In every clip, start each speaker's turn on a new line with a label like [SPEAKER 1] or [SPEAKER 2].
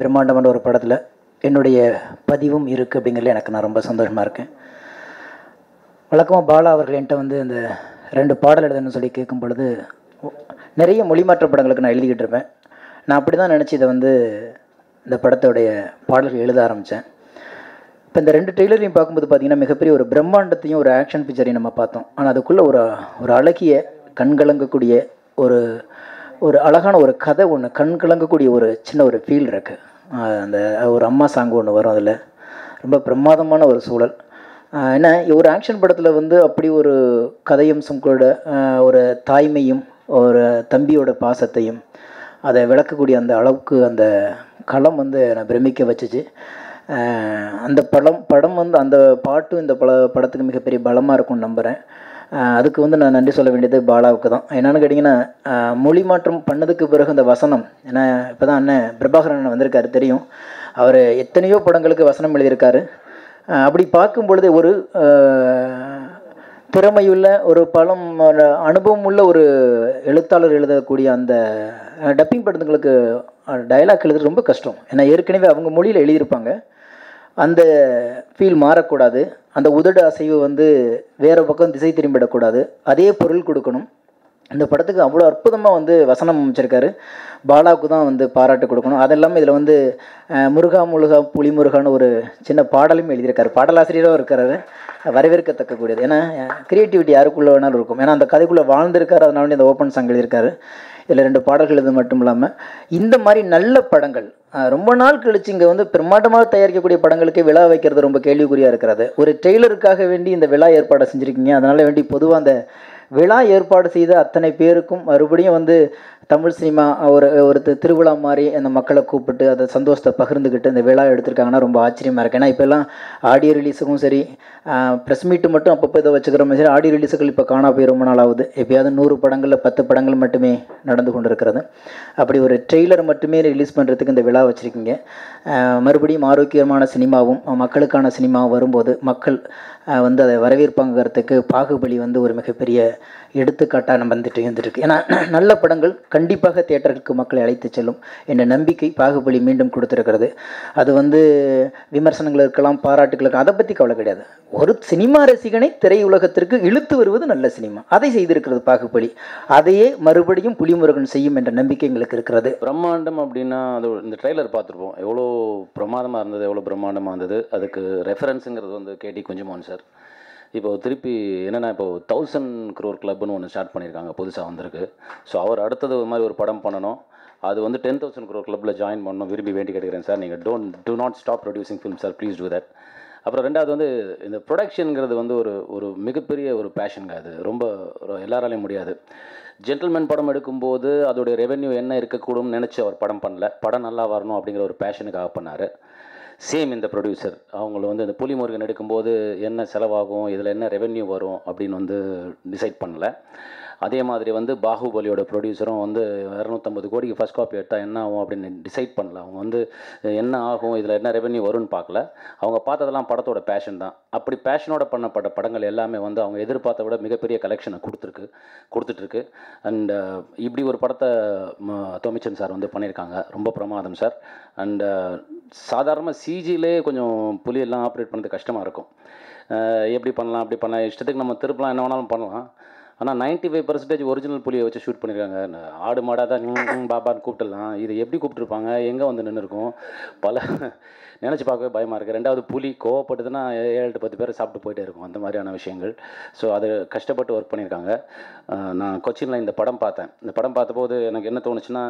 [SPEAKER 1] பிரம்மாண்டமான ஒரு படத்தில் என்னுடைய பதிவும் இருக்குது அப்படிங்கிறதுல எனக்கு நான் ரொம்ப சந்தோஷமாக இருக்கேன். வழக்கமாக பாலா அவர்கள் என்கிட்ட வந்து இந்த ரெண்டு பாடல் எழுதணும்னு சொல்லி கேட்கும் பொழுது நிறைய மொழிமாற்ற படங்களுக்கு நான் எழுதிக்கிட்டு இருப்பேன். நான் அப்படி தான் நினச்சி இதை வந்து இந்த படத்தோடைய பாடல்கள் எழுத ஆரம்பித்தேன் இப்போ இந்த ரெண்டு ட்ரெய்லரையும் பார்க்கும்போது பார்த்திங்கன்னா மிகப்பெரிய ஒரு பிரம்மாண்டத்தையும் ஒரு ஆக்ஷன் பிக்சரையும் நம்ம பார்த்தோம். ஆனால் அதுக்குள்ளே ஒரு ஒரு அழகிய கண்கலங்கக்கூடிய ஒரு ஒரு அழகான ஒரு கதை ஒன்று கண் கலங்கக்கூடிய ஒரு சின்ன ஒரு ஃபீல் இருக்குது அந்த ஒரு அம்மா சாங் ஒன்று வரும் அதில். ரொம்ப பிரமாதமான ஒரு சூழல். ஏன்னா ஒரு ஆக்ஷன் படத்தில் வந்து அப்படி ஒரு கதையம்சம் கூட ஒரு தாய்மையும் ஒரு தம்பியோட பாசத்தையும் அதை விளக்கக்கூடிய அந்த அளவுக்கு அந்த களம் வந்து என்னை பிரமிக்க வச்சுச்சு. அந்த படம் படம் வந்து அந்த பாட்டும் இந்த பட படத்துக்கு மிகப்பெரிய பலமாக இருக்கும்னு நம்புகிறேன் அதுக்கு வந்து நான் நன்றி சொல்ல வேண்டியது பாலாவுக்கு தான். என்னென்னு கேட்டிங்கன்னா மொழி மாற்றம் பண்ணதுக்கு பிறகு அந்த வசனம் ஏன்னா இப்போ தான் அண்ணன் பிரபாகரன் அண்ணன் வந்திருக்காரு தெரியும். அவர் எத்தனையோ படங்களுக்கு வசனம் எழுதியிருக்காரு. அப்படி பார்க்கும் பொழுது ஒரு திறமையுள்ள ஒரு பலம் அனுபவம் உள்ள ஒரு எழுத்தாளர் எழுதக்கூடிய அந்த டப்பிங் படத்துங்களுக்கு டயலாக் எழுதுறது ரொம்ப கஷ்டம். ஏன்னா ஏற்கனவே அவங்க மொழியில் எழுதியிருப்பாங்க. அந்த ஃபீல் மாறக்கூடாது. அந்த உதடு அசைவு வந்து வேறு பக்கம் திசை திரும்பிடக்கூடாது. அதே பொருள் கொடுக்கணும். இந்த படத்துக்கு அவ்வளோ அற்புதமாக வந்து வசனம் அமைச்சிருக்காரு. பாலாவுக்கு தான் வந்து பாராட்டு கொடுக்கணும். அதெல்லாமே இதில் வந்து முருகா முருகா புலி முருகான்னு ஒரு சின்ன பாடலும் எழுதியிருக்காரு. பாடலாசிரியரும் இருக்காரு வரவேற்கத்தக்கக்கூடியது. ஏன்னா க்ரியேட்டிவிட்டி யாருக்குள்ளே வேணாலும் இருக்கும். ஏன்னா அந்த கதைக்குள்ளே வாழ்ந்திருக்காரு. அதனால வேண்டி அந்த ஓப்பன் சாங் எழுதியிருக்காரு. இதில் ரெண்டு பாடல்கள் இது மட்டும் இல்லாமல் இந்த மாதிரி நல்ல படங்கள் ரொம்ப நாள் கழிச்சு இங்கே வந்து பிரம்மாண்டமாக தயாரிக்கக்கூடிய படங்களுக்கே விழா வைக்கிறது ரொம்ப கேள்விக்குறியாக இருக்கிறது. ஒரு டெய்லருக்காக வேண்டி இந்த விழா ஏற்பாடு செஞ்சுருக்கீங்க. அதனால் வேண்டி பொதுவாக அந்த விழா ஏற்பாடு செய்த அத்தனை பேருக்கும் மறுபடியும் வந்து தமிழ் சினிமா ஒரு ஒரு திருவிழா மாதிரி அந்த மக்களை கூப்பிட்டு அதை சந்தோஷத்தை பகிர்ந்துக்கிட்டு இந்த விழா எடுத்திருக்காங்கன்னா ரொம்ப ஆச்சரியமாக இருக்குது ஏன்னா இப்போல்லாம் ஆடியோ ரிலீஸுக்கும் சரி ப்ரெஸ் மீட்டு மட்டும் அப்பப்போ இதை வச்சுக்கிறோம் சரி ஆடியோ ரிலீஸுகள் இப்போ காணா போய் ரொம்ப நாள் ஆகுது. எப்பயாவது நூறு படங்களில் பத்து படங்கள் மட்டுமே நடந்து கொண்டு இருக்கிறது அப்படி ஒரு ட்ரெய்லர் மட்டுமே ரிலீஸ் பண்ணுறதுக்கு இந்த விழா வச்சுருக்கீங்க. மறுபடியும் ஆரோக்கியமான சினிமாவும் மக்களுக்கான சினிமாவும் வரும்போது மக்கள் வந்து அதை வரவேற்பாங்கிறதுக்கு பாகுபலி வந்து ஒரு மிகப்பெரிய எடுத்துக்காட்டாக நம்ம வந்துட்டு இருந்துருக்கு. ஏன்னா நல்ல படங்கள் கண்டிப்பாக தேட்டருக்கு மக்களை அழைத்து செல்லும் என்ற நம்பிக்கை பாகுபலி மீண்டும் கொடுத்துருக்கிறது. அது வந்து விமர்சனங்கள் இருக்கலாம் பாராட்டுகள் இருக்கலாம் அதை பற்றி கவலை கிடையாது. ஒரு சினிமா ரசிகனை திரையுலகத்திற்கு இழுத்து வருவது நல்ல சினிமா. அதை செய்திருக்கிறது பாகுபலி. அதையே மறுபடியும் புலிமுருகன் செய்யும் என்ற நம்பிக்கை எங்களுக்கு இருக்கிறது.
[SPEAKER 2] பிரம்மாண்டம் அப்படின்னா அது இந்த ட்ரெய்லர் பார்த்துருப்போம். எவ்வளோ பிரமாதமாக இருந்தது எவ்வளோ பிரம்மாண்டமாக இருந்தது. அதுக்கு ரெஃபரன்ஸுங்கிறது வந்து கேடி குஞ்சுமோன் சார். இப்போ திருப்பி என்னென்னா இப்போ தௌசண்ட் க்ரோர் கிளப்னு ஒன்று ஸ்டார்ட் பண்ணியிருக்காங்க புதுசாக வந்திருக்கு. ஸோ அவர் அடுத்தது ஒரு மாதிரி ஒரு படம் பண்ணணும். அது வந்து டென் தௌசண்ட் க்ரோர் கிளப்பில் ஜாயின் பண்ணணும் விரும்பி வேண்டி கேட்குறேன் சார் நீங்கள் don't do not stop producing film sir please do that அப்புறம் ரெண்டாவது வந்து இந்த ப்ரொடக்ஷனுங்கிறது வந்து ஒரு ஒரு மிகப்பெரிய ஒரு பேஷனுங்க அது. ரொம்ப எல்லாராலையும் முடியாது. ஜென்டில்மேன் படம் எடுக்கும்போது அதோடைய ரெவென்யூ என்ன இருக்கக்கூடும்னு நினச்சி அவர் படம் பண்ணல. படம் நல்லா வரணும் அப்படிங்கிற ஒரு பேஷனுக்காக பண்ணார். சேம் இந்த ப்ரொடியூசர் அவங்கள வந்து இந்த புலிமுருகன் எடுக்கும்போது என்ன செலவாகும் இதில் என்ன ரெவென்யூ வரும் அப்படின்னு வந்து டிசைட் பண்ணல. அதே மாதிரி வந்து பாகுபலியோட ப்ரொடியூசரும் வந்து இரநூத்தம்பது கோடிக்கு ஃபஸ்ட் காப்பி எடுத்தால் என்ன ஆகும் அப்படின்னு டிசைட் பண்ணல. அவங்க வந்து என்ன ஆகும் இதில் என்ன ரெவென்யூ வரும்னு பார்க்கல. அவங்க பார்த்ததெல்லாம் படத்தோட பேஷன் தான். அப்படி பேஷனோட பண்ணப்பட்ட படங்கள் எல்லாமே வந்து அவங்க எதிர்பார்த்த விட மிகப்பெரிய கலெக்ஷனை கொடுத்துருக்கு கொடுத்துட்ருக்கு. அண்ட் இப்படி ஒரு படத்தை தொமிச்சன் சார் வந்து பண்ணியிருக்காங்க. ரொம்ப பிரமாதம் சார். அண்ட் சாதாரணமாக சிஜிலே கொஞ்சம் புலியெல்லாம் ஆப்ரேட் பண்ணுறது கஷ்டமாக இருக்கும். எப்படி பண்ணலாம் அப்படி பண்ணலாம் இஷ்டத்துக்கு நம்ம திருப்பலாம் என்ன வேணாலும் பண்ணலாம். ஆனால் 95% ஃபைவ் பர்சன்டேஜ் ஒரிஜினல் புலியை வச்சு ஷூட் பண்ணியிருக்காங்க ஆடு மாடாக தான் பாபான்னு கூப்பிட்டுலாம். இது எப்படி கூப்பிட்டுருப்பாங்க எங்கே வந்து நின்றுருக்கும் பல நினச்சி பார்க்கவே பயமாக இருக்குது ரெண்டாவது புலி கோவப்பட்டதுன்னா ஏழு எட்டு பத்து பேர் சாப்பிட்டு போயிட்டே இருக்கும். அந்த மாதிரியான விஷயங்கள். ஸோ அது கஷ்டப்பட்டு ஒர்க் பண்ணியிருக்காங்க. நான் கொச்சினில் இந்த படம் பார்த்தேன். இந்த படம் பார்த்தபோது எனக்கு என்ன தோணுச்சுன்னா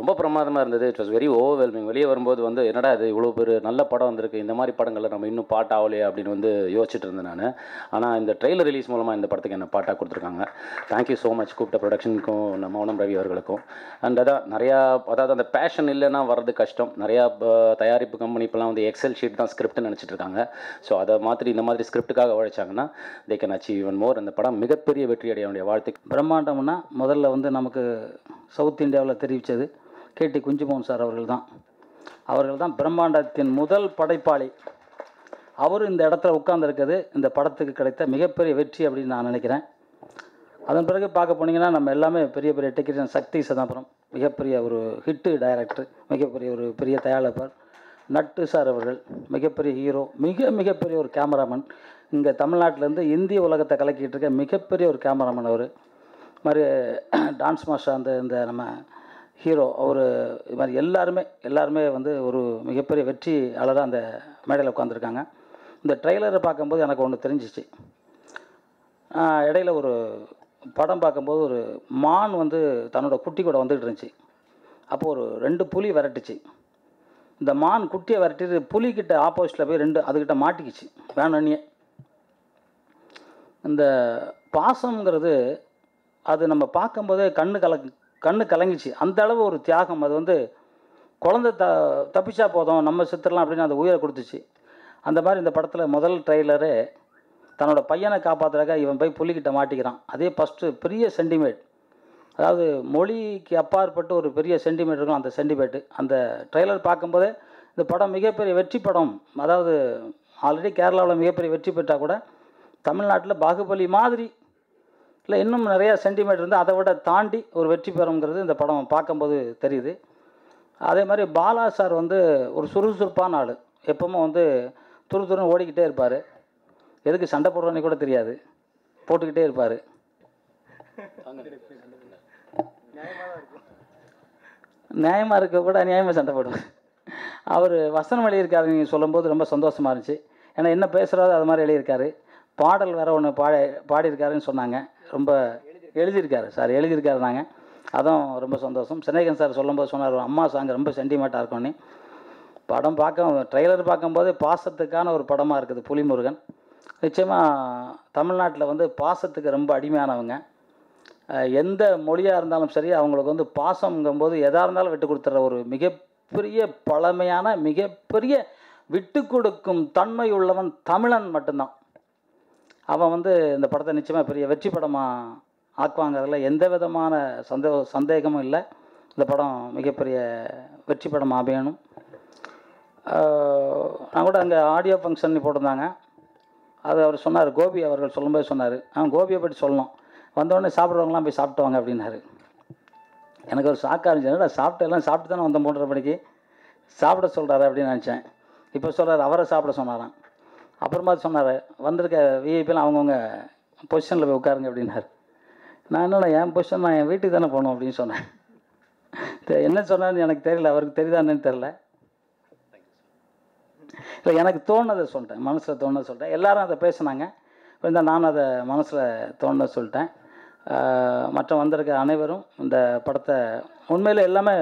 [SPEAKER 2] ரொம்ப பிரமாதமாக இருந்தது. இட் வாஸ் வெரி ஓவர்வெல்மிங் வெளியே வரும்போது வந்து என்னடா இது? இவ்வளோ பேர் நல்ல படம் வந்திருக்கு. இந்த மாதிரி படங்களில் நம்ம இன்னும் பாட்டு ஆகலையே அப்படின்னு வந்து யோசிச்சுட்டு இருந்தேன் நான். ஆனால் இந்த ட்ரெய்லர் ரிலீஸ் மூலமாக இந்த படத்துக்கு என்ன பாட்டாக கொடுத்துருக்காங்க. தேங்க்யூ ஸோ மச் கூப்பிட்ட ப்ரொடக்ஷனுக்கும் நம்ம மௌனம் ரவி அவர்களுக்கும். அண்ட் அதான் நிறையா அதாவது அந்த பேஷன் இல்லைன்னா வர்றது கஷ்டம். நிறையா தயாரிப்பு கம்பெனி இப்போலாம் வந்து எக்ஸல் ஷீட் தான் ஸ்கிரிப்ட்னு நினச்சிட்டு இருக்காங்க. ஸோ அதை மாதிரி இந்த மாதிரி ஸ்கிரிப்டுக்காக உழைச்சாங்கன்னா they can achieve even more அந்த படம் மிகப்பெரிய வெற்றி அடைய வேண்டிய வாழ்த்துக்கு
[SPEAKER 3] பிரம்மாண்டம்னா முதல்ல வந்து நமக்கு சவுத் இந்தியாவில் தெரிவித்தது கேடி குஞ்சுமோகன் சார் அவர்கள் தான் அவர்கள் தான் பிரம்மாண்டத்தின் முதல் படைப்பாளி. அவர் இந்த இடத்துல உட்கார்ந்துருக்கிறது. இந்த படத்துக்கு கிடைத்த மிகப்பெரிய வெற்றி அப்படின்னு நான் நினைக்கிறேன். அதன் பிறகு பார்க்க போனீங்கன்னா நம்ம எல்லாமே பெரிய பெரிய டெக்னீஷியன் சக்தி சிதம்பரம் மிகப்பெரிய ஒரு ஹிட்டு டைரக்டர் மிகப்பெரிய ஒரு பெரிய தயாரிப்பார் நட்டு சார் அவர்கள் மிகப்பெரிய ஹீரோ மிக மிகப்பெரிய ஒரு கேமராமேன் இங்கே தமிழ்நாட்டிலேருந்து இந்திய உலகத்தை கலக்கிட்டு இருக்க மிகப்பெரிய ஒரு கேமராமேன் அவர். மாதிரி டான்ஸ் மாஸ்டர் அந்த இந்த நம்ம ஹீரோ அவர் இது மாதிரி எல்லாருமே எல்லாருமே வந்து ஒரு மிகப்பெரிய வெற்றியாளராக அந்த மேடையில் உட்காந்துருக்காங்க இந்த ட்ரெய்லரை பார்க்கும்போது எனக்கு ஒன்று தெரிஞ்சிச்சு. இடையில ஒரு படம் பார்க்கும்போது ஒரு மான் வந்து தன்னோட குட்டி கூட வந்துகிட்டு இருந்துச்சு. அப்போ ஒரு ரெண்டு புலி விரட்டுச்சு. இந்த மான் குட்டியை விரட்டிட்டு புலிக்கிட்ட ஆப்போசிட்டில் போய் ரெண்டு அதுக்கிட்ட மாட்டிக்கிச்சு வேணும்னே. இந்த பாசம்ங்கிறது அது நம்ம பார்க்கும்போதே கண்ணு கலக்கு கண்ணு கலங்கிச்சு. அந்த அளவு ஒரு தியாகம். அது வந்து குழந்தை த தப்பிச்சா போதும் நம்ம சித்திரலாம் அப்படின்னு அந்த உயிரை கொடுத்துச்சு. அந்த மாதிரி இந்த படத்தில் முதல் ட்ரெய்லரே தன்னோட பையனை காப்பாற்றுறக்காக இவன் போய் புள்ளிக்கிட்ட மாட்டிக்கிறான். அதே ஃபஸ்ட்டு பெரிய சென்டிமேட் அதாவது மொழிக்கு அப்பாற்பட்டு ஒரு பெரிய சென்டிமேட் இருக்கும் அந்த சென்டிமேட்டு அந்த ட்ரெய்லர் பார்க்கும்போதே இந்த படம் மிகப்பெரிய வெற்றி படம். அதாவது ஆல்ரெடி கேரளாவில் மிகப்பெரிய வெற்றி பெற்றால் கூட தமிழ்நாட்டில் பாகுபலி மாதிரி இல்லை இன்னும் நிறையா சென்டிமீட்டர் இருந்து அதை விட தாண்டி ஒரு வெற்றி பெறுங்கிறது இந்த படம் பார்க்கும்போது தெரியுது. அதே மாதிரி பாலா சார் வந்து ஒரு சுறுசுறுப்பான ஆள். எப்பவுமே வந்து துரு துருன்னு ஓடிக்கிட்டே இருப்பார். எதுக்கு சண்டை போடுறோன்னு கூட தெரியாது. போட்டுக்கிட்டே இருப்பார். நியாயமாக இருக்க கூட நியாயமாக சண்டை போடுவார். அவர் வசனம் எழுதியிருக்காரு நீங்கள் சொல்லும்போது ரொம்ப சந்தோஷமாக இருந்துச்சு. ஏன்னா என்ன பேசுகிறாரோ அது மாதிரி எழுதியிருக்காரு. பாடல் வேற ஒன்று பாடி பாடியிருக்காருன்னு சொன்னாங்க. ரொம்ப எழுதியிருக்காரு சார். எழுதியிருக்காரு நாங்கள் அதுவும் ரொம்ப சந்தோஷம். சினேகன் சார் சொல்லும்போது சொன்னார் அம்மா சாங் ரொம்ப சென்டிமெண்ட்டாக இருக்கும்னு படம் பார்க்க ட்ரெய்லர் பார்க்கும்போது பாசத்துக்கான ஒரு படமாக இருக்குது புலிமுருகன். நிச்சயமாக தமிழ்நாட்டில் வந்து பாசத்துக்கு ரொம்ப அடிமையானவங்க. எந்த மொழியாக இருந்தாலும் சரி அவங்களுக்கு வந்து பாசம்ங்கும்போது எதாக இருந்தாலும் விட்டு கொடுத்துட்ற ஒரு மிகப்பெரிய பழமையான மிகப்பெரிய விட்டு கொடுக்கும் தன்மை உள்ளவன் தமிழன் மட்டும்தான். அவன் வந்து இந்த படத்தை நிச்சயமாக பெரிய வெற்றி படமாக ஆக்குவாங்கிறதுல எந்த விதமான சந்தே சந்தேகமும் இல்லை. இந்த படம் மிகப்பெரிய வெற்றி படம் அமையணும். நான் கூட அங்கே ஆடியோ ஃபங்க்ஷன் போட்டிருந்தாங்க. அது அவர் சொன்னார் கோபி அவர்கள் சொல்லும்போது சொன்னார். அவன் கோபியை பற்றி சொல்லணும். வந்தோடனே சாப்பிட்றவங்களாம் போய் சாப்பிட்டு வாங்க அப்படின்னாரு. எனக்கு ஒரு ஷாக்காக இருந்துச்சு. என்னடா சாப்பிட்டு எல்லாம் சாப்பிட்டு தானே வந்தோம் மூன்றரை மணிக்கு சாப்பிட சொல்கிறாரு அப்படின்னு நினச்சேன். இப்போ சொல்கிறார் அவரை சாப்பிட சொன்னாரான் அப்புறமா சொன்னார் வந்திருக்க விஐபிலாம் அவங்கவுங்க பொசிஷனில் போய் உட்காருங்க அப்படின்னாரு. நான் என்னடா என் பொசிஷன் நான் என் வீட்டுக்கு தானே போகணும் அப்படின்னு சொன்னேன். என்ன சொன்னார்னு எனக்கு தெரியல அவருக்கு தெரியுதான்னு தெரில இல்லை எனக்கு தோணுதை சொல்லிட்டேன் மனசில் தோணுதை சொல்லிட்டேன். எல்லாரும் அதை பேசினாங்க. இருந்தால் நான் அதை மனசில் தோணுதை சொல்லிட்டேன். மற்ற வந்திருக்க அனைவரும் இந்த படத்தை உண்மையில் எல்லாமே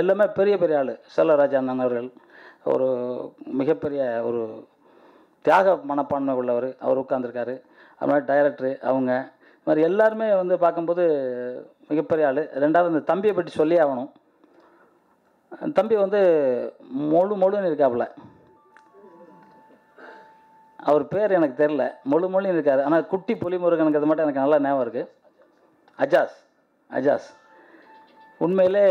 [SPEAKER 3] எல்லாமே பெரிய பெரிய ஆள். செல்வராஜ் அண்ணன் அவர்கள் ஒரு மிகப்பெரிய ஒரு தியாக மனப்பான்மை உள்ளவர் அவர் உட்காந்துருக்காரு அது மாதிரி டைரக்டரு அவங்க. இது மாதிரி எல்லாருமே வந்து பார்க்கும்போது மிகப்பெரிய ஆள். ரெண்டாவது இந்த தம்பியை பற்றி சொல்லி ஆகணும். தம்பி வந்து மொழு மொழுன்னு இருக்காப்புல. அவர் பேர் எனக்கு தெரில மொழு மொழின்னு இருக்கார். ஆனால் குட்டி புலிமுருகனுங்கிறது மட்டும் எனக்கு நல்லா ஞாபகம் இருக்குது அஜாஸ். அஜாஸ். உண்மையிலே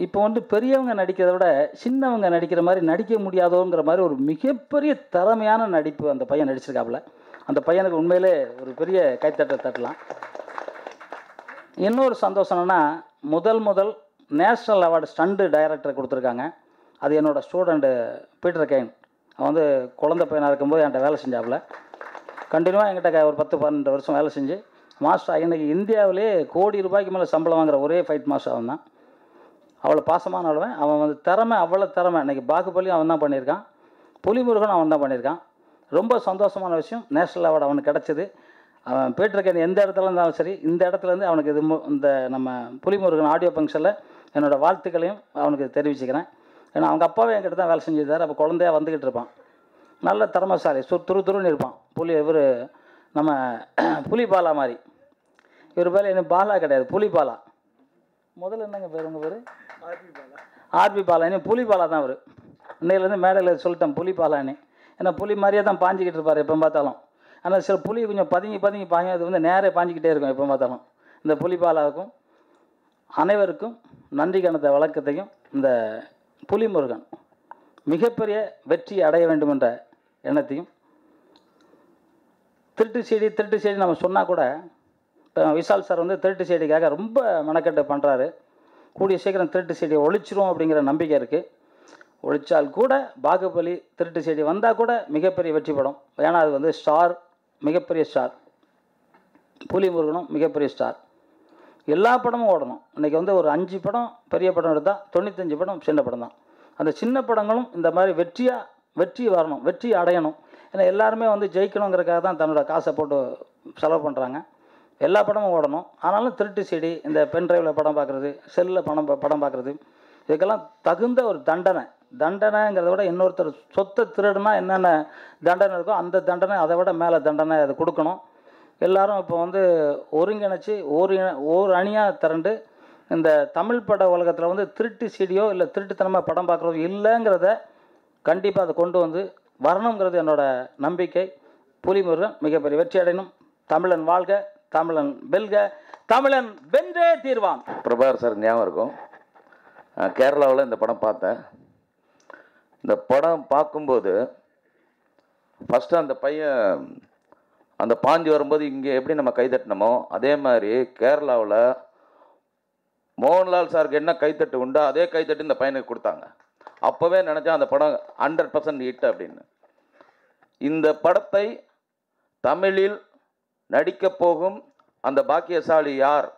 [SPEAKER 3] இப்போ வந்து பெரியவங்க நடிக்கிறத விட சின்னவங்க நடிக்கிற மாதிரி நடிக்க முடியாதோங்கிற மாதிரி ஒரு மிகப்பெரிய திறமையான நடிப்பு அந்த பையன் நடிச்சிருக்காப்புல. அந்த பையனுக்கு உண்மையிலே ஒரு பெரிய கைத்தட்டை தட்டலாம். இன்னொரு சந்தோஷம் என்னென்னா முதல் முதல் நேஷ்னல் அவார்டு ஸ்டண்டு டைரக்டர் கொடுத்துருக்காங்க. அது என்னோட ஸ்டூடெண்ட்டு பீட்டர் கெயின். அவன் வந்து குழந்த பையனாக இருக்கும்போது என்கிட்ட வேலை செஞ்சாப்புல. கண்டினியூவாக என்கிட்ட ஒரு பத்து பன்னெண்டு வருஷம் வேலை செஞ்சு மாஸ்டர் இன்னைக்கு இந்தியாவிலே கோடி ரூபாய்க்கு மேலே சம்பளம் வாங்குற ஒரே ஃபைட் மாஸ்டர் அவன் தான் அவ்வளோ பாசமான அவன் வந்து திறமை அவ்வளோ திறமை. இன்றைக்கி பாகுபலி அவன் தான் பண்ணியிருக்கான். புலிமுருகன் அவன் தான் பண்ணியிருக்கான். ரொம்ப சந்தோஷமான விஷயம். நேஷனல் அவார்டு அவனுக்கு கிடச்சிது. அவன் போயிட்டுருக்க எந்த இடத்துல இருந்தாலும் சரி இந்த இடத்துலேருந்து அவனுக்கு இது மு- இந்த நம்ம புலிமுருகன் ஆடியோ ஃபங்க்ஷனில் என்னோடய வாழ்த்துக்களையும் அவனுக்கு தெரிவிச்சுக்கிறேன். ஏன்னா அவங்க அப்பாவே என்கிட்ட தான் வேலை செஞ்சிருந்தார். அப்போ குழந்தையா வந்துக்கிட்டு இருப்பான். நல்ல திறமைசாலி. சு துரு துருன்னு இருப்பான். புலி இவர் நம்ம புலி பாலா மாதிரி. இவர் பேர் என்ன பாலா கிடையாது. புலி பாலா. முதல்ல என்னங்க பேர் உங்கள் பேர்? ஆர்பி பாலானி புலி பாலா தான் அவர். இன்னையிலேருந்து மேடையில் சொல்லிட்டேன் புலி ஏன்னா புலி மாதிரியே தான் பாஞ்சிக்கிட்டு இருப்பார் எப்போ பார்த்தாலும். ஆனால் சில புலி கொஞ்சம் பதுங்கி பதுங்கி பாயும் அது வந்து நேரே பாஞ்சிக்கிட்டே இருக்கும் எப்போ பார்த்தாலும். இந்த புலி பாலாவுக்கும் அனைவருக்கும் நன்றி கணத்த வழக்கத்தையும் இந்த புலிமுருகன் மிகப்பெரிய வெற்றி அடைய வேண்டும் என்ற எண்ணத்தையும் திருட்டு செடி திருட்டு செடி நம்ம சொன்னால் கூட இப்போ விஷால் சார் வந்து திருட்டு செடிக்காக ரொம்ப மெனக்கெட்டு பண்ணுறாரு கூடிய சீக்கிரம் திருட்டு செடியை ஒழிச்சிரும் அப்படிங்கிற நம்பிக்கை இருக்குது ஒழிச்சால் கூட பாகுபலி திருட்டு செடி வந்தால் கூட மிகப்பெரிய வெற்றி படம். ஏன்னா அது வந்து ஸ்டார் மிகப்பெரிய ஸ்டார் புலி முருகனும் மிகப்பெரிய ஸ்டார் எல்லா படமும் ஓடணும். இன்றைக்கி வந்து ஒரு அஞ்சு படம் பெரிய படம் எடுத்தால் தொண்ணூத்தஞ்சு படம் சின்ன படம் தான். அந்த சின்ன படங்களும் இந்த மாதிரி வெற்றியாக வெற்றி வரணும் வெற்றி அடையணும். ஏன்னா எல்லாருமே வந்து ஜெயிக்கணுங்கிறக்காக தான் தன்னோட காசை போட்டு செலவு பண்ணுறாங்க எல்லா படமும் ஓடணும். ஆனாலும் திருட்டு செடி இந்த பென் ட்ரைவில் படம் பார்க்குறது செல்லில் படம் படம் பார்க்குறது இதுக்கெல்லாம் தகுந்த ஒரு தண்டனை. தண்டனைங்கிறத விட இன்னொருத்தர் சொத்தை திருடுனா என்னென்ன தண்டனை இருக்கோ அந்த தண்டனை அதை விட மேலே தண்டனை அதை கொடுக்கணும். எல்லாரும் இப்போ வந்து ஒருங்கிணைச்சி ஒரு ஒரு அணியாக திரண்டு இந்த தமிழ் பட உலகத்தில் வந்து திருட்டு செடியோ இல்லை திருட்டுத்தனமாக படம் பார்க்குறதோ இல்லைங்கிறத கண்டிப்பாக அதை கொண்டு வந்து வரணுங்கிறது என்னோட நம்பிக்கை. புலிமுருகன் மிகப்பெரிய வெற்றி அடையணும். தமிழன் வாழ்க. தமிழன் வெல்க தமிழன் வென்றே தீர்வான்.
[SPEAKER 4] பிரபாகர் சார் ஞாபகம் இருக்கும். கேரளாவில் இந்த படம் பார்த்தேன். இந்த படம் பார்க்கும்போது ஃபஸ்ட்டு அந்த பையன் அந்த பாஞ்சி வரும்போது இங்கே எப்படி நம்ம கைதட்டினமோ அதே மாதிரி கேரளாவில் மோகன்லால் சாருக்கு என்ன கைத்தட்டு உண்டோ அதே கைத்தட்டு இந்த பையனுக்கு கொடுத்தாங்க. அப்போவே நினச்சேன் அந்த படம் ஹண்ட்ரட் பர்சன்ட் ஹிட் அப்படின்னு. இந்த படத்தை தமிழில் நடிக்கப் போகும் அந்த பாக்கியசாலி யார்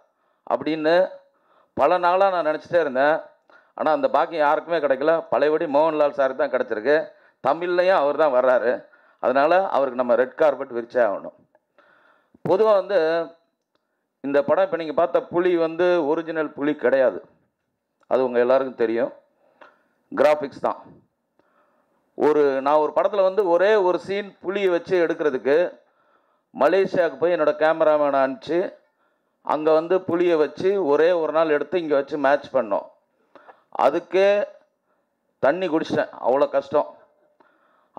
[SPEAKER 4] அப்படின்னு பல நாளாக நான் நினச்சிட்டே இருந்தேன். ஆனால் அந்த பாக்கியம் யாருக்குமே கிடைக்கல. பழையபடி மோகன்லால் சாருக்கு தான் கிடச்சிருக்கு. தமிழ்லையும் அவர் தான் வர்றாரு. அதனால் அவருக்கு நம்ம ரெட் கார்பெட் விரிச்சே ஆகணும். பொதுவாக வந்து இந்த படம் இப்போ நீங்கள் பார்த்த புலி வந்து ஒரிஜினல் புலி கிடையாது. அது உங்கள் எல்லாருக்கும் தெரியும். கிராஃபிக்ஸ் தான். ஒரு நான் ஒரு படத்தில் வந்து ஒரே ஒரு சீன் புலியை வச்சு எடுக்கிறதுக்கு மலேசியாவுக்கு போய் என்னோடய கேமராமேனை அனுப்பிச்சு அங்கே வந்து புளியை வச்சு ஒரே ஒரு நாள் எடுத்து இங்கே வச்சு மேட்ச் பண்ணோம். அதுக்கே தண்ணி குடிச்சிட்டேன். அவ்வளோ கஷ்டம்.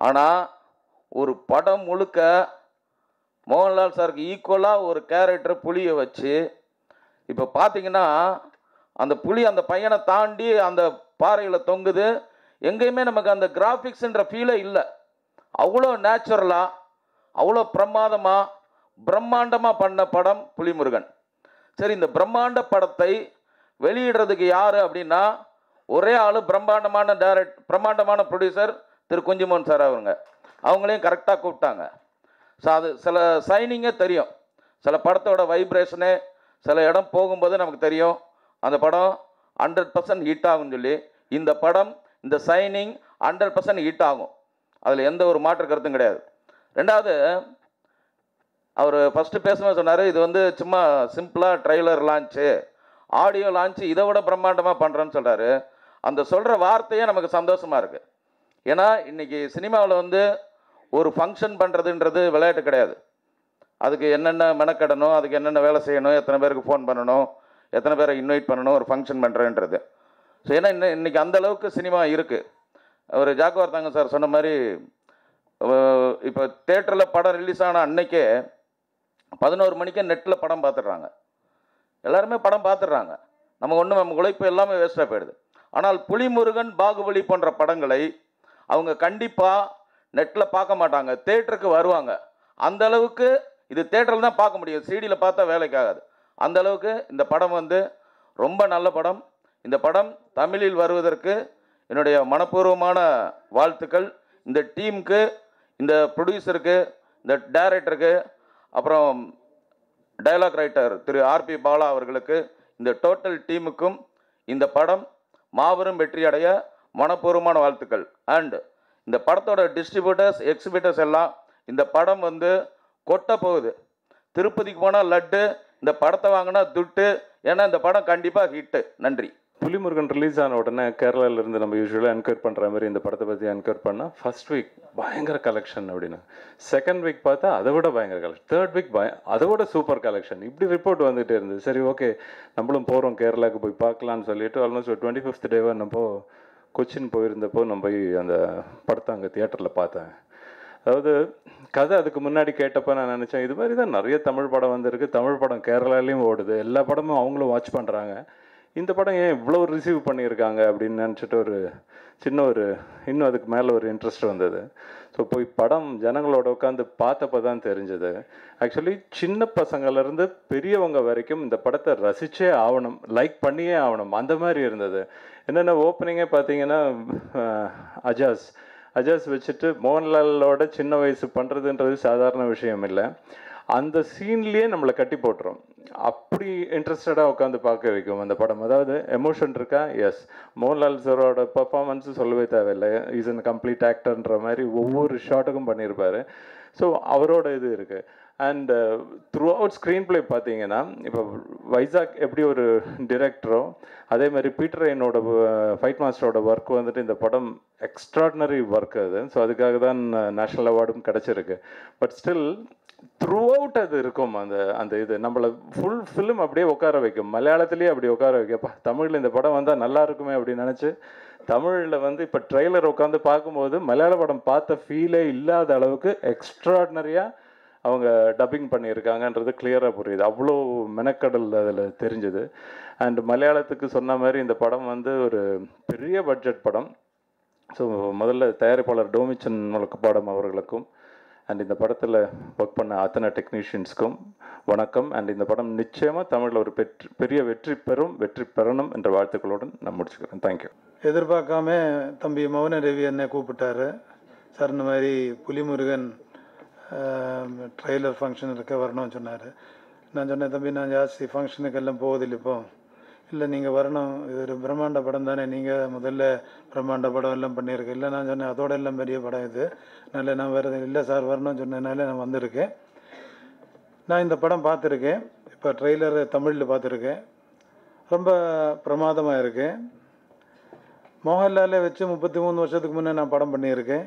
[SPEAKER 4] ஆனால் ஒரு படம் முழுக்க மோகன்லால் சாருக்கு ஈக்குவலாக ஒரு கேரக்டர் புளியை வச்சு இப்போ பார்த்தீங்கன்னா அந்த புலி அந்த பையனை தாண்டி அந்த பாறையில் தொங்குது. எங்கேயுமே நமக்கு அந்த கிராஃபிக்ஸுன்ற ஃபீலே இல்லை. அவ்வளோ நேச்சுரலாக அவ்வளோ பிரமாதமாக பிரம்மாண்டமாக பண்ண படம் புலிமுருகன். சரி இந்த பிரம்மாண்ட படத்தை வெளியிடுறதுக்கு யார் அப்படின்னா ஒரே ஆள் பிரம்மாண்டமான டைரக்ட் பிரம்மாண்டமான ப்ரொடியூசர் திரு குஞ்சுமோகன் சார் அவருங்க. அவங்களையும் கரெக்டாக கூப்பிட்டாங்க. ஸோ அது சில சைனிங்கே தெரியும். சில படத்தோட வைப்ரேஷனு சில இடம் போகும்போது நமக்கு தெரியும். அந்த படம் ஹண்ட்ரட் பர்சன்ட் ஹிட் ஆகும்னு சொல்லி இந்த படம் இந்த சைனிங் ஹண்ட்ரட் பர்சன்ட் ஹிட் ஆகும். அதில் எந்த ஒரு மாற்று கருத்தும் கிடையாது. ரெண்டாவது அவர் ஃபஸ்ட்டு பேசும்போது சொன்னார் இது வந்து சும்மா சிம்பிளாக ட்ரைலர் லான்ச்சு ஆடியோ லான்ச்சு இதை விட பிரம்மாண்டமாக பண்ணுறேன்னு சொல்கிறாரு அந்த சொல்கிற வார்த்தையே நமக்கு சந்தோஷமாக இருக்குது ஏன்னா இன்றைக்கி சினிமாவில் வந்து ஒரு ஃபங்க்ஷன் பண்ணுறதுன்றது விளையாட்டு கிடையாது. அதுக்கு என்னென்ன மெனக்கடணும் அதுக்கு என்னென்ன வேலை செய்யணும் எத்தனை பேருக்கு ஃபோன் பண்ணணும் எத்தனை பேரை இன்வைட் பண்ணணும் ஒரு ஃபங்க்ஷன் பண்ணுறேன்றது ஸோ ஏன்னா இன்னும் இன்றைக்கி அந்தளவுக்கு சினிமா இருக்குது ஒரு ஜாக்குவார் தாங்க சார் சொன்ன மாதிரி இப்போ தேட்டரில் படம் ரிலீஸ் ஆன அன்னைக்கே பதினோரு மணிக்கே நெட்டில் படம் பார்த்துடுறாங்க எல்லாருமே படம் பார்த்துடுறாங்க நம்ம ஒன்றும் நம்ம உழைப்பு எல்லாமே வேஸ்ட்டாக போயிடுது. ஆனால் புலிமுருகன் பாகுபலி போன்ற படங்களை அவங்க கண்டிப்பாக நெட்டில் பார்க்க மாட்டாங்க. தேட்டருக்கு வருவாங்க. அந்த அளவுக்கு இது தேட்டரில் தான் பார்க்க முடியும். சிடியில் பார்த்தா வேலைக்காகாது அந்த அளவுக்கு இந்த படம் வந்து ரொம்ப நல்ல படம். இந்த படம் தமிழில் வருவதற்கு என்னுடைய மனப்பூர்வமான வாழ்த்துக்கள். இந்த டீமுக்கு இந்த ப்ரொடியூசருக்கு இந்த டைரக்டருக்கு அப்புறம் டைலாக் ரைட்டர் திரு ஆர்பி பாலா அவர்களுக்கு இந்த டோட்டல் டீமுக்கும் இந்த படம் மாபெரும் வெற்றி அடைய மனப்பூர்வமான வாழ்த்துக்கள். அண்ட் இந்த படத்தோட டிஸ்ட்ரிபியூட்டர்ஸ் எக்ஸிபிட்டர்ஸ் எல்லாம் இந்த படம் வந்து கொட்ட போகுது. திருப்பதிக்கு போனால் லட்டு இந்த படத்தை வாங்கினா துட்டு ஏன்னா இந்த படம் கண்டிப்பாக ஹிட்டு நன்றி.
[SPEAKER 5] புலிமுருகன் ரிலீஸ் ஆன உடனே கேரளாவிலேருந்து இருந்து நம்ம யூஸ்வலாக என்கொயர் பண்ணுற மாதிரி இந்த படத்தை பற்றி என்கொயர் பண்ணால் ஃபர்ஸ்ட் வீக் பயங்கர கலெக்ஷன் அப்படின்னு. செகண்ட் வீக் பார்த்தா அதை விட பயங்கர கலெக்ஷன் தேர்ட் வீக் பய அதை விட சூப்பர் கலெக்ஷன் இப்படி ரிப்போர்ட் வந்துகிட்டே இருந்தது. சரி ஓகே நம்மளும் போகிறோம் கேரளாவுக்கு போய் பார்க்கலான்னு சொல்லிட்டு ஆல்மோஸ்ட் ஒரு டுவெண்ட்டி ஃபிஃப்த் டேவாக என்னப்போ கொச்சின் போயிருந்தப்போ நம்ம போய் அந்த படத்தை அங்கே தியேட்டரில் பார்த்தேன். அதாவது கதை அதுக்கு முன்னாடி கேட்டப்போ நான் நினச்சேன் இது மாதிரி தான் நிறைய தமிழ் படம் வந்திருக்கு. தமிழ் படம் கேரளாலையும் ஓடுது. எல்லா படமும் அவங்களும் வாட்ச் பண்ணுறாங்க இந்த படம் ஏன் இவ்வளோ ரிசீவ் பண்ணியிருக்காங்க அப்படின்னு நினச்சிட்டு ஒரு சின்ன ஒரு இன்னும் அதுக்கு மேலே ஒரு இன்ட்ரெஸ்ட் வந்தது. ஸோ போய் படம் ஜனங்களோட உட்காந்து பார்த்தப்ப தான் தெரிஞ்சது. ஆக்சுவலி சின்ன பசங்கள்லேருந்து பெரியவங்க வரைக்கும் இந்த படத்தை ரசித்தே ஆகணும் லைக் பண்ணியே ஆகணும் அந்த மாதிரி இருந்தது. என்னென்ன ஓப்பனிங்கே பார்த்தீங்கன்னா அஜாஸ். அஜாஸ் வச்சுட்டு மோகன்லாலோட சின்ன வயசு பண்ணுறதுன்றது சாதாரண விஷயம் இல்லை. அந்த சீன்லேயே நம்மளை கட்டி போட்டுரும். அப்படி இன்ட்ரெஸ்டடாக உட்காந்து பார்க்க வைக்கும் அந்த படம். அதாவது எமோஷன் இருக்கா? எஸ் மோகன்லால் சாரோட பர்ஃபார்மன்ஸு சொல்லவே தேவையில்லை. இஸ் அன் கம்ப்ளீட் ஆக்டர்ன்ற மாதிரி ஒவ்வொரு ஷாட்டுக்கும் பண்ணியிருப்பார். ஸோ அவரோட இது இருக்குது and through out screen play பார்த்தீங்கன்னா இப்போ வைசாக் எப்படி ஒரு டிரெக்டரோ அதே மாதிரி பீட்டர் என்னோட ஃபைட் மாஸ்டரோட ஒர்க் வந்துட்டு இந்த படம் எக்ஸ்ட்ராடினரி ஒர்க் அது. ஸோ அதுக்காக தான் நேஷ்னல் uh, அவார்டும் கிடச்சிருக்கு. பட் ஸ்டில் த்ரூ அவுட் அது இருக்கும் அந்த அந்த இது. நம்மளை ஃபுல் ஃபிலிம் அப்படியே உட்கார வைக்கும். மலையாளத்துலேயே அப்படி உட்கார வைக்கப்பா தமிழில் இந்த படம் வந்தால் நல்லா இருக்குமே அப்படின்னு நினச்சி தமிழில் வந்து இப்போ ட்ரெய்லர் உட்காந்து பார்க்கும்போது மலையாள படம் பார்த்த ஃபீலே இல்லாத அளவுக்கு எக்ஸ்ட்ராடினரியாக அவங்க டப்பிங் பண்ணியிருக்காங்கன்றது கிளியராக புரியுது. அவ்வளோ மெனக்கடல் அதில் தெரிஞ்சுது. அண்ட் மலையாளத்துக்கு சொன்ன மாதிரி இந்த படம் வந்து ஒரு பெரிய பட்ஜெட் படம். ஸோ முதல்ல தயாரிப்பாளர் டோமிச்சன் முழக்கப்பாடம் அவர்களுக்கும் அண்ட் இந்த படத்தில் ஒர்க் பண்ண அத்தனை டெக்னீஷியன்ஸ்க்கும் வணக்கம். அண்ட் இந்த படம் நிச்சயமாக தமிழில் ஒரு பெற்று பெரிய வெற்றி பெறும் வெற்றி பெறணும் என்ற வாழ்த்துக்களுடன் நான் முடிச்சுக்கிறேன். தேங்க்யூ
[SPEAKER 6] எதிர்பார்க்காம தம்பி மௌன ரவி என்னை கூப்பிட்டாரு. சார் இந்த மாதிரி புலிமுருகன் ட்ரெய்லர் ஃபங்க்ஷன் இருக்க வரணும்னு சொன்னார். நான் சொன்னேன் தம்பி நான் ஜாஸ்தி ஃபங்க்ஷனுக்கெல்லாம் போவதில்லை இப்போ இல்லை நீங்கள் வரணும். இது ஒரு பிரம்மாண்ட படம் தானே. நீங்கள் முதல்ல பிரம்மாண்ட படம் எல்லாம் பண்ணியிருக்கேன் இல்லை நான் சொன்னேன் அதோட எல்லாம் பெரிய படம் இது. நல்ல நான் வேறு இல்லை சார் வரணும்னு சொன்னதுனால நான் வந்திருக்கேன். நான் இந்த படம் பார்த்துருக்கேன். இப்போ ட்ரெய்லர் தமிழில் பார்த்துருக்கேன். ரொம்ப பிரமாதமாக இருக்குது மோகன்லாலே வச்சு முப்பத்தி மூணு வருஷத்துக்கு முன்னே நான் படம் பண்ணியிருக்கேன்.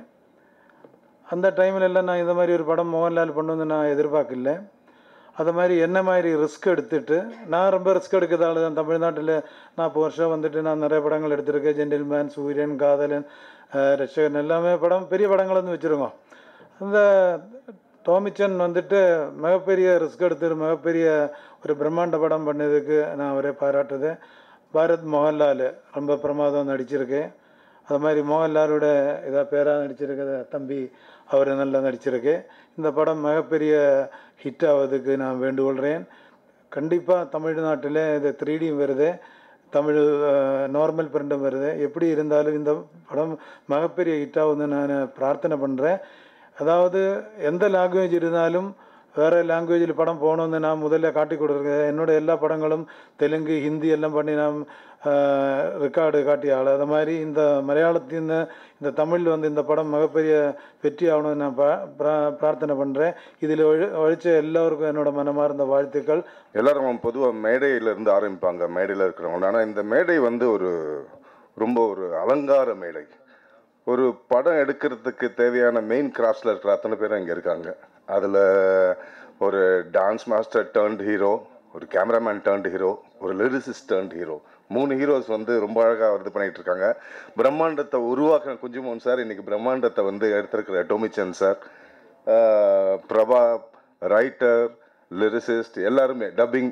[SPEAKER 6] அந்த டைமில் எல்லாம் நான் இந்த மாதிரி ஒரு படம் மோகன்லால் பண்ணுவது நான் எதிர்பார்க்கல. அது மாதிரி என்ன மாதிரி ரிஸ்க் எடுத்துட்டு நான் ரொம்ப ரிஸ்க் எடுக்கிறதால ஆள் தான் தமிழ்நாட்டில் நாற்பது வருஷம் வந்துட்டு நான் நிறைய படங்கள் எடுத்திருக்கேன். ஜென்டில்மேன் சூரியன் காதலன் அஹ், ரட்சகன் எல்லாமே படம் பெரிய படங்கள் வந்து வச்சுருக்கோம். அந்த டோமிச்சன் வந்துட்டு மிகப்பெரிய ரிஸ்க் எடுத்து மிகப்பெரிய ஒரு பிரம்மாண்ட படம் பண்ணதுக்கு நான் அவரே பாராட்டுது. பாரத் மோகன்லால் ரொம்ப பிரமாதம் நடிச்சிருக்கேன் அது மாதிரி மோகன்லாலோட இதாக பேராக நடிச்சிருக்கிற தம்பி அவர் நல்லா நடிச்சிருக்கு. இந்த படம் மிகப்பெரிய ஹிட் ஆவதுக்கு நான் வேண்டுகொள்கிறேன் கண்டிப்பாக தமிழ்நாட்டில் இது த்ரீ டியும் வருது. தமிழ் நார்மல் பிரிண்டும் வருது. எப்படி இருந்தாலும் இந்த படம் மிகப்பெரிய ஹிட் ஆகுதுன்னு நான் பிரார்த்தனை பண்ணுறேன் அதாவது எந்த லாங்குவேஜ் இருந்தாலும் வேறு லாங்குவேஜில் படம் போகணுன்னு நான் முதல்ல காட்டி கொடுத்துருக்கேன். என்னோட எல்லா படங்களும் தெலுங்கு ஹிந்தி எல்லாம் பண்ணி நான் ரெக்கார்டு காட்டிய ஆள். அது மாதிரி இந்த மலையாளத்தின் இந்த தமிழ் வந்து இந்த படம் மிகப்பெரிய வெற்றி ஆகணும்னு நான் பிரா- பிரார்த்தனை பண்ணுறேன் இதில் ஒழிச்ச எல்லோருக்கும் என்னோட மனமார்ந்த வாழ்த்துக்கள்.
[SPEAKER 7] எல்லாரும் பொதுவாக மேடையிலேருந்து ஆரம்பிப்பாங்க மேடையில் இருக்கிறவங்க. ஆனால் இந்த மேடை வந்து ஒரு ரொம்ப ஒரு அலங்கார மேடை. ஒரு படம் எடுக்கிறதுக்கு தேவையான மெயின் கிராஸில் இருக்கிற அத்தனை பேரும் இங்கே இருக்காங்க. அதில் ஒரு டான்ஸ் மாஸ்டர் டேர்ன்ட் ஹீரோ ஒரு கேமராமேன் டேர்ன்ட் ஹீரோ ஒரு லிரிசிஸ்ட் டேர்ன்ட் ஹீரோ மூணு ஹீரோஸ் வந்து ரொம்ப அழகாக இது பண்ணிகிட்டு இருக்காங்க. பிரம்மாண்டத்தை உருவாக்கின குஞ்சுமோன் சார் இன்றைக்கி பிரம்மாண்டத்தை வந்து எடுத்திருக்கிற Tomichan sir Prabha writer lyricist எல்லாருமே டப்பிங்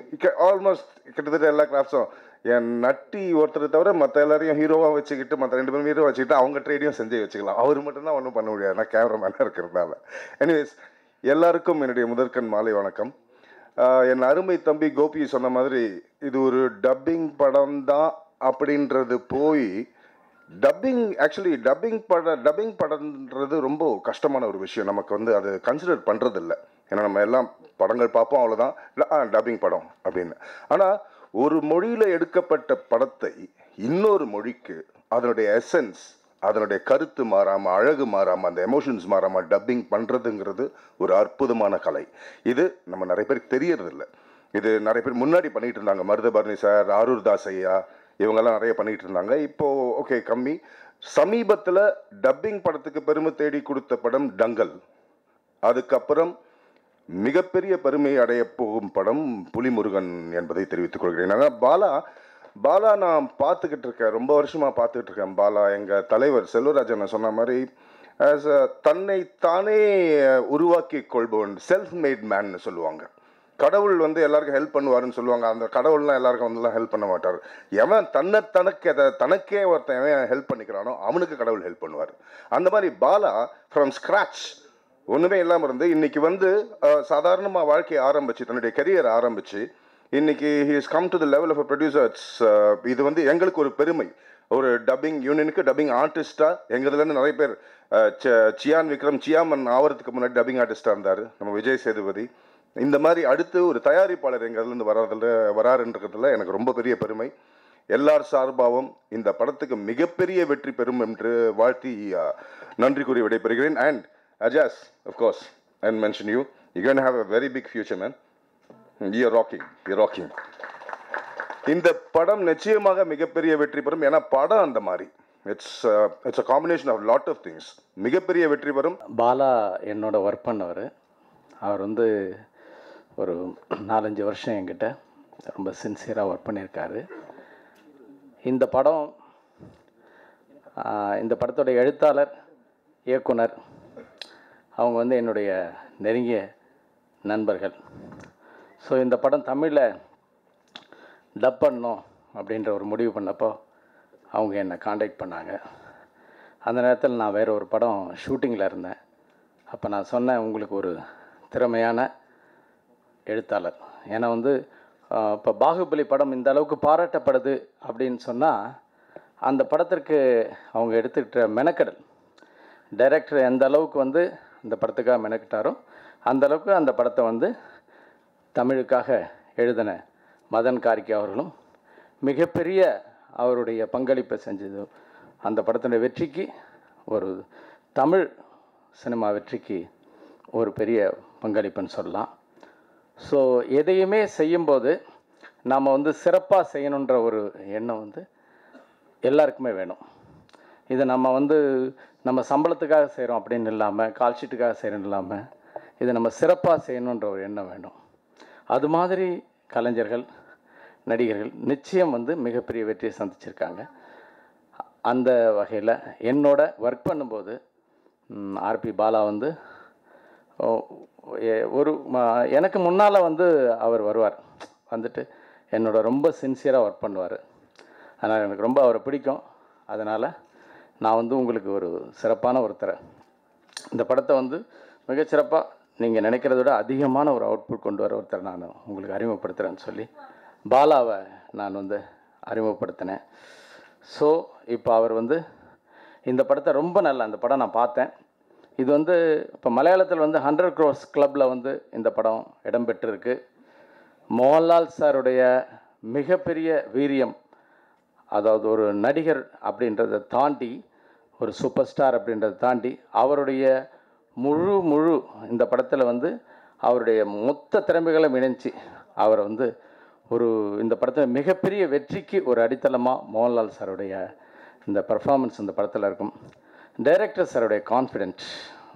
[SPEAKER 7] ஆல்மோஸ்ட் கிட்டத்தட்ட எல்லா கிராஃப்ட்ஸும் என் நட்டி ஒருத்தர் தவிர மற்ற எல்லாரையும் ஹீரோவாக வச்சுக்கிட்டு மற்ற ரெண்டு பேரும் ஹீரோ வச்சுக்கிட்டு அவங்க ட்ரேடையும் செஞ்சு வச்சுக்கலாம். அவர் மட்டும்தான் ஒன்றும் பண்ண முடியாது. நான் கேமராமேனாக இருக்கிறதுனால. எனிவேஸ் எல்லாருக்கும் என்னுடைய முதற்கண் மாலை வணக்கம். என் அருமை தம்பி கோபி சொன்ன மாதிரி இது ஒரு டப்பிங் படம் தான் அப்படின்றது போய் டப்பிங் ஆக்சுவலி டப்பிங் பட டப்பிங் படம்ன்றது ரொம்ப கஷ்டமான ஒரு விஷயம். நமக்கு வந்து அதை கன்சிடர் பண்ணுறதில்ல ஏன்னா நம்ம எல்லாம் படங்கள் பார்ப்போம் அவ்வளோதான் ஆ டப்பிங் படம் அப்படின்னு. ஆனால் ஒரு மொழியில் எடுக்கப்பட்ட படத்தை இன்னொரு மொழிக்கு அதனுடைய எசன்ஸ் அதனுடைய கருத்து மாறாமல் அழகு மாறாமல் அந்த எமோஷன்ஸ் மாறாமல் டப்பிங் பண்ணுறதுங்கிறது ஒரு அற்புதமான கலை. இது நம்ம நிறைய பேருக்கு தெரியறதில்ல. இது நிறைய பேர் முன்னாடி பண்ணிகிட்டு இருந்தாங்க. மருதபரணி சார் ஆரூர் தாஸ் ஐயா இவங்கெல்லாம் நிறைய பண்ணிகிட்டு இருந்தாங்க. இப்போது ஓகே கம்மி. சமீபத்தில் டப்பிங் படத்துக்கு பெருமை தேடி கொடுத்த படம் டங்கல் அதுக்கப்புறம் மிகப்பெரிய பெருமை அடைய போகும் படம் புலிமுருகன் என்பதை தெரிவித்துக் கொள்கிறேன். ஆனால் பாலா பாலா நான் பார்த்துக்கிட்டு இருக்கேன். ரொம்ப வருஷமாக பார்த்துக்கிட்டு இருக்கேன் பாலா. எங்கள் தலைவர் செல்வராஜன் சொன்ன மாதிரி ஆஸ் அ தன்னை தானே உருவாக்கி கொள்பவன் செல்ஃப் மேட் மேன்னு சொல்லுவாங்க. கடவுள் வந்து எல்லாருக்கும் ஹெல்ப் பண்ணுவாருன்னு சொல்லுவாங்க. அந்த கடவுள்லாம் எல்லாருக்கும் வந்துலாம் ஹெல்ப் பண்ண மாட்டார். எவன் தன்னை தனக்கு அதை தனக்கே ஒருத்தன் எவன் ஹெல்ப் பண்ணிக்கிறானோ அவனுக்கு கடவுள் ஹெல்ப் பண்ணுவார். அந்த மாதிரி பாலா ஃப்ரம் ஸ்க்ராட்ச் ஒன்றுமே இல்லாமல் இருந்து இன்னைக்கு வந்து சாதாரணமாக வாழ்க்கையை ஆரம்பித்து தன்னுடைய கரியர் ஆரம்பித்து இன்னைக்கு he's is come to the level of producers இது வந்து எங்களுக்கு ஒரு பெருமை. ஒரு டப்பிங் யூனியனுக்கு டப்பிங் ஆர்டிஸ்ட்டாக எங்கள்துலேருந்து நிறைய பேர் சியான் விக்ரம் சியாமன் ஆவறதுக்கு முன்னாடி டப்பிங் ஆர்டிஸ்டாக இருந்தார். நம்ம விஜய் சேதுபதி. இந்த மாதிரி அடுத்து ஒரு தயாரிப்பாளர் எங்கள் இதுலேருந்து வராதில் வராருன்றதுல எனக்கு ரொம்ப பெரிய பெருமை. எல்லார் சார்பாகவும் இந்த படத்துக்கு மிகப்பெரிய வெற்றி பெறும் என்று வாழ்த்தி நன்றி கூறி விடைபெறுகிறேன். And Ajaz of course and mention you you can have a very big future man you rocking you rocking இந்த படம் நிச்சயமாக மிகப்பெரிய வெற்றி பெறும். ஏன்னா படம் அந்த மாதிரி. It's it's a combination of lot of things மிகப்பெரிய வெற்றி பெறும்.
[SPEAKER 8] பாலா என்னோட ஒர்க் பண்ணவர். அவர் வந்து ஒரு நாலஞ்சு வருஷம் என்கிட்ட ரொம்ப சின்சியராக ஒர்க் பண்ணியிருக்காரு. இந்த படம் uh, இந்த படத்தோட எழுத்தாளர் இயக்குனர் அவங்க வந்து என்னுடைய நெருங்கிய நண்பர்கள். ஸோ இந்த படம் தமிழில் டப் பண்ணோம் அப்படின்ற ஒரு முடிவு பண்ணப்போ அவங்க என்னை காண்டாக்ட் பண்ணாங்க. அந்த நேரத்தில் நான் வேறு ஒரு படம் ஷூட்டிங்கில் இருந்தேன். அப்போ நான் சொன்னேன் உங்களுக்கு ஒரு திறமையான எழுத்தாளர். ஏன்னா வந்து இப்போ பாகுபலி படம் இந்த அளவுக்கு பாராட்டப்படுது அப்படின்னு சொன்னால் அந்த படத்திற்கு அவங்க எடுத்துக்கிட்ட மெனக்கடல். டைரக்டர் எந்த அளவுக்கு வந்து இந்த படத்துக்காக மெனக்கிட்டாரோ அந்த அளவுக்கு அந்த படத்தை வந்து தமிழுக்காக எழுதின மதன் கார்கே அவர்களும் மிகப்பெரிய அவருடைய பங்களிப்பை செஞ்சது. அந்த படத்தினுடைய வெற்றிக்கு ஒரு தமிழ் சினிமா வெற்றிக்கு ஒரு பெரிய பங்களிப்புன்னு சொல்லலாம். ஸோ எதையுமே செய்யும்போது நாம் வந்து சிறப்பாக செய்யணுன்ற ஒரு எண்ணம் வந்து எல்லாருக்குமே வேணும். இது நம்ம வந்து நம்ம சம்பளத்துக்காக செய்கிறோம் அப்படின்னு இல்லாமல் கால்ஷீட்டுக்காக செய்கிறோம் இல்லாமல் இது நம்ம சிறப்பாக செய்யணுன்ற ஒரு எண்ணம் வேணும். அது மாதிரி கலைஞர்கள் நடிகர்கள் நிச்சயம் வந்து மிகப்பெரிய வெற்றியை சந்திச்சிருக்காங்க. அந்த வகையில் என்னோட ஒர்க் பண்ணும்போது ஆர்பி பாலா வந்து ஒரு எனக்கு முன்னால் வந்து அவர் வருவார். வந்துட்டு என்னோட ரொம்ப சின்சியராக ஒர்க் பண்ணுவார். அதனால் எனக்கு ரொம்ப அவரை பிடிக்கும். அதனால் நான் வந்து உங்களுக்கு ஒரு சிறப்பான ஒருத்தரை. இந்த படத்தை வந்து மிகச்சிறப்பாக நீங்கள் நினைக்கிறத விட அதிகமான ஒரு அவுட்புட் கொண்டு வர ஒருத்தர் நான் உங்களுக்கு அறிமுகப்படுத்துகிறேன்னு சொல்லி பாலாவை நான் வந்து அறிமுகப்படுத்தினேன். ஸோ இப்போ அவர் வந்து இந்த படத்தை ரொம்ப நல்லா அந்த படம் நான் பார்த்தேன். இது வந்து இப்போ மலையாளத்தில் வந்து ஹண்ட்ரட் க்ரோஸ் கிளப்பில் வந்து இந்த படம் இடம்பெற்றிருக்கு. மோகன்லால் சாருடைய மிகப்பெரிய வீரியம் அதாவது ஒரு நடிகர் அப்படின்றத தாண்டி ஒரு சூப்பர் ஸ்டார் அப்படின்றத தாண்டி அவருடைய முழு முழு இந்த படத்தில் வந்து அவருடைய மொத்த திறமைகளும் இணைஞ்சு அவரை வந்து ஒரு இந்த படத்தில் மிகப்பெரிய வெற்றிக்கு ஒரு அடித்தளமாக மோகன்லால் சாருடைய இந்த பர்ஃபார்மன்ஸ் இந்த படத்தில் இருக்கும். டைரக்டர் சாருடைய கான்ஃபிடென்ட்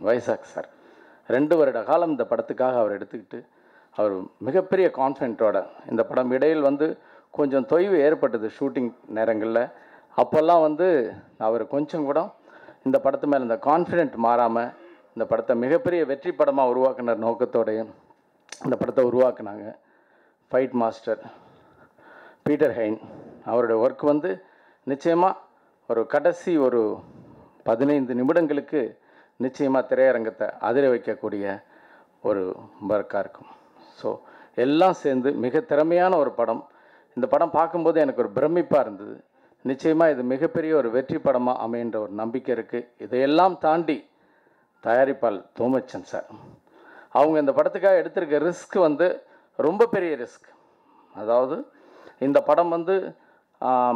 [SPEAKER 8] வைசாக் சார். ரெண்டு வருட காலம் இந்த படத்துக்காக அவர் எடுத்துக்கிட்டு அவர் மிகப்பெரிய கான்ஃபிடென்ட்டோட இந்த படம் இடையில் வந்து கொஞ்சம் தொய்வு ஏற்பட்டது ஷூட்டிங் நேரங்களில். அப்போல்லாம் வந்து அவர் கொஞ்சம் கூட இந்த படத்து மேலே இந்த கான்ஃபிடென்ட் மாறாமல் இந்த படத்தை மிகப்பெரிய வெற்றி படமாக உருவாக்குன நோக்கத்தோடைய இந்த படத்தை உருவாக்குனாங்க ஃபைட் மாஸ்டர் பீட்டர் ஹைன். அவருடைய ஒர்க் வந்து நிச்சயமாக ஒரு கடைசி ஒரு பதினைந்து நிமிடங்களுக்கு நிச்சயமாக திரையரங்கத்தை அதிர வைக்கக்கூடிய ஒரு ஒர்க்காக இருக்கும். ஸோ எல்லாம் சேர்ந்து மிக திறமையான ஒரு படம். இந்த படம் பார்க்கும்போது எனக்கு ஒரு பிரமிப்பாக இருந்தது. நிச்சயமாக இது மிகப்பெரிய ஒரு வெற்றி படமாக அமைகின்ற ஒரு நம்பிக்கை இருக்குது இதையெல்லாம் தாண்டி தயாரிப்பாள் தோமச்சன் சார். அவங்க இந்த படத்துக்காக எடுத்திருக்க ரிஸ்க் வந்து ரொம்ப பெரிய ரிஸ்க். அதாவது இந்த படம் வந்து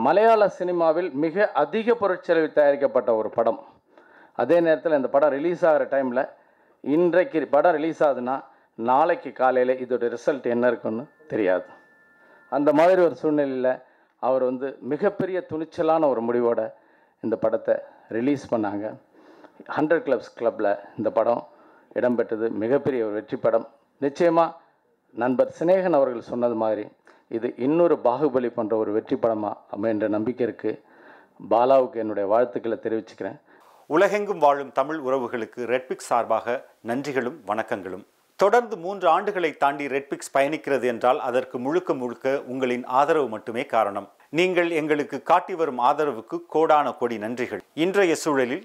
[SPEAKER 8] மலையாள சினிமாவில் மிக அதிக பொருட்செலவில் தயாரிக்கப்பட்ட ஒரு படம். அதே நேரத்தில் இந்த படம் ரிலீஸ் ஆகிற டைமில் இன்றைக்கு படம் ரிலீஸ் ஆகுதுன்னா நாளைக்கு காலையில் இதோட ரிசல்ட் என்ன இருக்குன்னு தெரியாது. அந்த மாதிரி ஒரு சூழ்நிலையில் அவர் வந்து மிகப்பெரிய துணிச்சலான ஒரு முடிவோட இந்த படத்தை ரிலீஸ் பண்ணாங்க. ஹண்ட்ரட் கிளப்ஸ் கிளப்பில் இந்த படம் இடம்பெற்றது. மிகப்பெரிய ஒரு வெற்றி படம். நிச்சயமாக நண்பர் சினேகன் அவர்கள் சொன்னது மாதிரி இது இன்னொரு பாகுபலி போன்ற ஒரு வெற்றி படமாக அமைன்ற நம்பிக்கை இருக்குது பாலாவுக்கு என்னுடைய வாழ்த்துக்களை தெரிவிச்சுக்கிறேன்.
[SPEAKER 9] உலகெங்கும் வாழும் தமிழ் உறவுகளுக்கு ரெட்பிக்ஸ் சார்பாக நன்றிகளும் வணக்கங்களும். தொடர்ந்து மூன்று ஆண்டுகளை தாண்டி ரெட்பிக்ஸ் பயணிக்கிறது என்றால் அதற்கு முழுக்க முழுக்க உங்களின் ஆதரவு மட்டுமே காரணம். நீங்கள் எங்களுக்கு காட்டி வரும் ஆதரவுக்கு கோடான கோடி நன்றிகள். இன்றைய சூழலில்